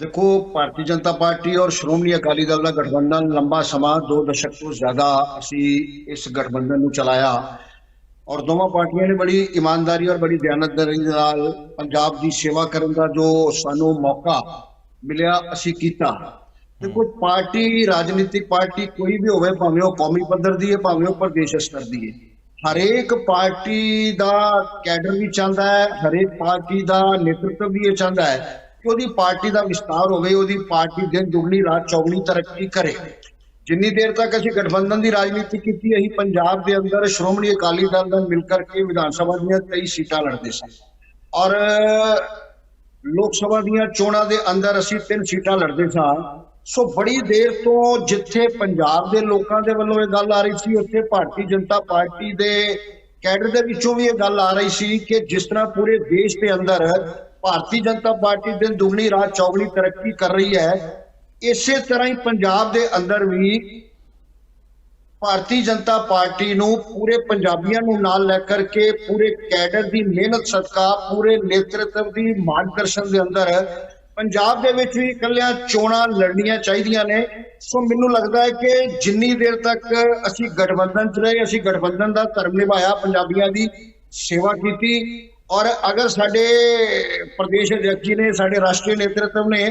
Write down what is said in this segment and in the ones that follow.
ਦੇਖੋ, ਭਾਰਤੀ ਜਨਤਾ ਪਾਰਟੀ ਔਰ ਸ਼੍ਰੋਮਣੀ ਅਕਾਲੀ ਦਲ ਦਾ ਗਠਬੰਧਨ ਲੰਬਾ ਸਮਾਂ, ਦੋ ਦਸ਼ਕ ਤੋਂ ਜ਼ਿਆਦਾ ਅਸੀਂ ਇਸ ਗਠਬੰਧਨ ਨੂੰ ਚਲਾਇਆ। ਔਰ ਦੋਵਾਂ ਪਾਰਟੀਆਂ ਨੇ ਬੜੀ ਇਮਾਨਦਾਰੀ ਔਰ ਬੜੀ ਦਿਆਨਤਦਾਰੀ ਨਾਲ ਪੰਜਾਬ ਦੀ ਸੇਵਾ ਕਰਨ ਦਾ ਜੋ ਸਾਨੂੰ ਮੌਕਾ ਮਿਲਿਆ, ਅਸੀਂ ਕੀਤਾ। ਦੇਖੋ, ਪਾਰਟੀ, ਰਾਜਨੀਤਿਕ ਪਾਰਟੀ ਕੋਈ ਵੀ ਹੋਵੇ, ਭਾਵੇਂ ਉਹ ਕੌਮੀ ਪੱਧਰ ਦੀ ਹੈ, ਭਾਵੇਂ ਉਹ ਪ੍ਰਦੇਸ਼ ਸਤਰ ਦੀ ਹੈ। ਹਰੇਕ ਪਾਰਟੀ ਦਾ ਕੈਡਰ ਵੀ ਚਾਹੁੰਦਾ ਹੈ, ਹਰੇਕ ਪਾਰਟੀ ਦਾ ਨੇਤਰਤਵ ਵੀ ਇਹ ਚਾਹੁੰਦਾ ਹੈ। ਕਿ ਉਹਦੀ ਪਾਰਟੀ ਦਾ ਵਿਸਤਾਰ ਹੋਵੇ, ਉਹਦੀ ਪਾਰਟੀ ਦਿਨ ਦੁਗਣੀ, ਰਾਤ ਚੌਗਣੀ ਤਰੱਕੀ ਕਰੇ। ਜਿੰਨੀ ਦੇਰ ਤੱਕ ਅਸੀਂ ਗਠਬੰਧਨ ਦੀ ਰਾਜਨੀਤੀ ਕੀਤੀ, ਅਸੀਂ ਪੰਜਾਬ ਦੇ ਅੰਦਰ ਸ਼੍ਰੋਮਣੀ ਅਕਾਲੀ ਦਲ ਨਾਲ ਮਿਲ ਕਰਕੇ ਵਿਧਾਨ ਸਭਾ ਦੀਆਂ 23 ਸੀਟਾਂ ਲੜਦੇ ਸੀ। ਔਰ ਲੋਕ ਸਭਾ ਦੀਆਂ ਚੋਣਾਂ ਦੇ ਅੰਦਰ ਅਸੀਂ ਤਿੰਨ ਸੀਟਾਂ ਲੜਦੇ ਸਾਂ। ਸੋ ਬੜੀ ਦੇਰ ਤੋਂ ਜਿੱਥੇ ਪੰਜਾਬ ਦੇ ਲੋਕਾਂ ਦੇ ਵੱਲੋਂ ਇਹ ਗੱਲ ਆ ਰਹੀ ਸੀ, ਉੱਥੇ ਭਾਰਤੀ ਜਨਤਾ ਪਾਰਟੀ ਦੇ ਕੈਡਰ ਦੇ ਵਿੱਚੋਂ ਵੀ ਇਹ ਗੱਲ ਆ ਰਹੀ ਸੀ ਕਿ ਜਿਸ ਤਰ੍ਹਾਂ ਪੂਰੇ ਦੇਸ਼ ਦੇ ਅੰਦਰ ਭਾਰਤੀ ਜਨਤਾ ਪਾਰਟੀ ਦਿਨ ਦੁਗਣੀ, ਰਾਤ ਚੌਗਣੀ ਤਰੱਕੀ ਕਰ ਰਹੀ ਹੈ। ਇਸੇ ਤਰ੍ਹਾਂ ਹੀ ਪੰਜਾਬ ਦੇ ਅੰਦਰ ਵੀ ਭਾਰਤੀ ਜਨਤਾ ਪਾਰਟੀ ਨੂੰ ਪੂਰੇ ਪੰਜਾਬੀਆਂ ਨੂੰ ਨਾਲ ਲੈ ਕਰਕੇ ਪੂਰੇ ਕੈਡਰ ਦੀ ਮਿਹਨਤ, ਸਦਕਾ, ਪੂਰੇ ਨੇਤਰਤਵ ਦੀ ਮਾਰਗਦਰਸ਼ਨ ਦੇ ਅੰਦਰ ਪੰਜਾਬ ਦੇ ਵਿੱਚ ਵੀ ਇਕੱਲਿਆਂ ਚੋਣਾਂ ਲੜਨੀਆਂ ਚਾਹੀਦੀਆਂ ਨੇ। ਸੋ ਮੈਨੂੰ ਲੱਗਦਾ ਹੈ ਕਿ ਜਿੰਨੀ ਦੇਰ ਤੱਕ ਅਸੀਂ ਗਠਬੰਧਨ ਚ ਰਹੇ, ਅਸੀਂ ਗਠਬੰਧਨ ਦਾ ਧਰਮ ਨਿਭਾਇਆ, ਪੰਜਾਬੀਆਂ ਦੀ ਸੇਵਾ ਕੀਤੀ ਔਰ ਅਗਰ ਸਾਡੇ ਪ੍ਰਦੇਸ਼ ਅਧਿਕਸ਼ ਜੀ ਨੇ, ਸਾਡੇ ਰਾਸ਼ਟਰੀ ਨੇਤਰਤਵ ਨੇ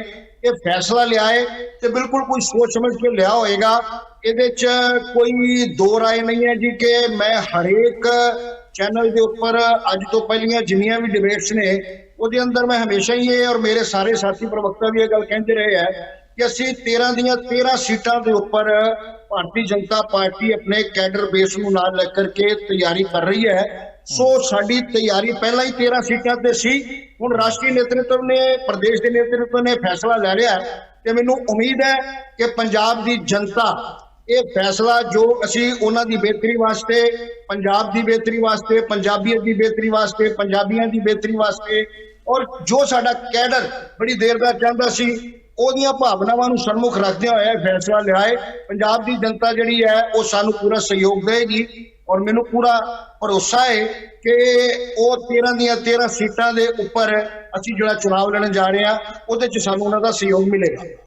ਇਹ ਫੈਸਲਾ ਲਿਆ ਹੈ ਤੇ ਬਿਲਕੁਲ ਕੋਈ ਸੋਚ ਸਮਝ ਕੇ ਲਿਆ ਹੋਏਗਾ, ਇਹਦੇ 'ਚ ਕੋਈ ਦੋ ਰਾਏ ਨਹੀਂ ਹੈ ਜੀ ਕਿ ਮੈਂ ਹਰੇਕ ਚੈਨਲ ਦੇ ਉੱਪਰ ਅੱਜ ਤੋਂ ਪਹਿਲੀਆਂ ਜਿੰਨੀਆਂ ਵੀ ਡਿਬੇਟਸ ਨੇ, ਉਹਦੇ ਅੰਦਰ ਮੈਂ ਹਮੇਸ਼ਾ ਹੀ ਇਹ ਔਰ ਮੇਰੇ ਸਾਰੇ ਸਾਥੀ ਪ੍ਰਵਕਤਾ ਵੀ ਇਹ ਗੱਲ ਕਹਿੰਦੇ ਰਹੇ ਹੈ ਕਿ ਅਸੀਂ 13 ਦੀਆਂ 13 ਸੀਟਾਂ ਦੇ ਉੱਪਰ ਭਾਰਤੀ ਜਨਤਾ ਪਾਰਟੀ ਆਪਣੇ ਕੈਡਰ ਬੇਸ ਨੂੰ ਨਾਲ ਲੈ ਕਰਕੇ ਤਿਆਰੀ ਕਰ ਰਹੀ ਹੈ। ਸੋ ਸਾਡੀ ਤਿਆਰੀ ਪਹਿਲਾਂ ਹੀ 13 ਸੀਟਾਂ ਤੇ ਸੀ। ਹੁਣ ਰਾਸ਼ਟਰੀ ਨੇਤਰਤਵ ਨੇ, ਪ੍ਰਦੇਸ਼ ਦੇ ਨੇਤਰਤਵ ਨੇ ਫੈਸਲਾ ਲੈ ਲਿਆ ਤੇ ਮੈਨੂੰ ਉਮੀਦ ਹੈ ਕਿ ਪੰਜਾਬ ਦੀ ਜਨਤਾ ਇਹ ਫੈਸਲਾ ਜੋ ਅਸੀਂ ਉਹਨਾਂ ਦੀ ਬਿਹਤਰੀ ਵਾਸਤੇ, ਪੰਜਾਬ ਦੀ ਬਿਹਤਰੀ ਵਾਸਤੇ, ਪੰਜਾਬੀਅਤ ਦੀ ਬਿਹਤਰੀ ਵਾਸਤੇ, ਪੰਜਾਬੀਆਂ ਦੀ ਬਿਹਤਰੀ ਵਾਸਤੇ ਔਰ ਜੋ ਸਾਡਾ ਕੈਡਰ ਬੜੀ ਦੇਰ ਦਾ ਚਾਹੁੰਦਾ ਸੀ ਉਹਦੀਆਂ ਭਾਵਨਾਵਾਂ ਨੂੰ ਸਨਮੁਖ ਰੱਖਦਿਆਂ ਹੋਇਆ ਇਹ ਫੈਸਲਾ ਲਿਆ ਹੈ ਪੰਜਾਬ ਦੀ ਜਨਤਾ ਜਿਹੜੀ ਹੈ, ਉਹ ਸਾਨੂੰ ਪੂਰਾ ਸਹਿਯੋਗ ਦੇਗੀ ਔਰ ਮੈਨੂੰ ਪੂਰਾ ਭਰੋਸਾ ਹੈ ਕਿ ਉਹ 13 ਦੀਆਂ 13 ਸੀਟਾਂ ਦੇ ਉੱਪਰ ਅਸੀਂ ਜਿਹੜਾ ਚੁਣਾਵ ਲੜਨ ਜਾ ਰਹੇ ਹਾਂ, ਉਹਦੇ 'ਚ ਸਾਨੂੰ ਉਹਨਾਂ ਦਾ ਸਹਿਯੋਗ ਮਿਲੇਗਾ।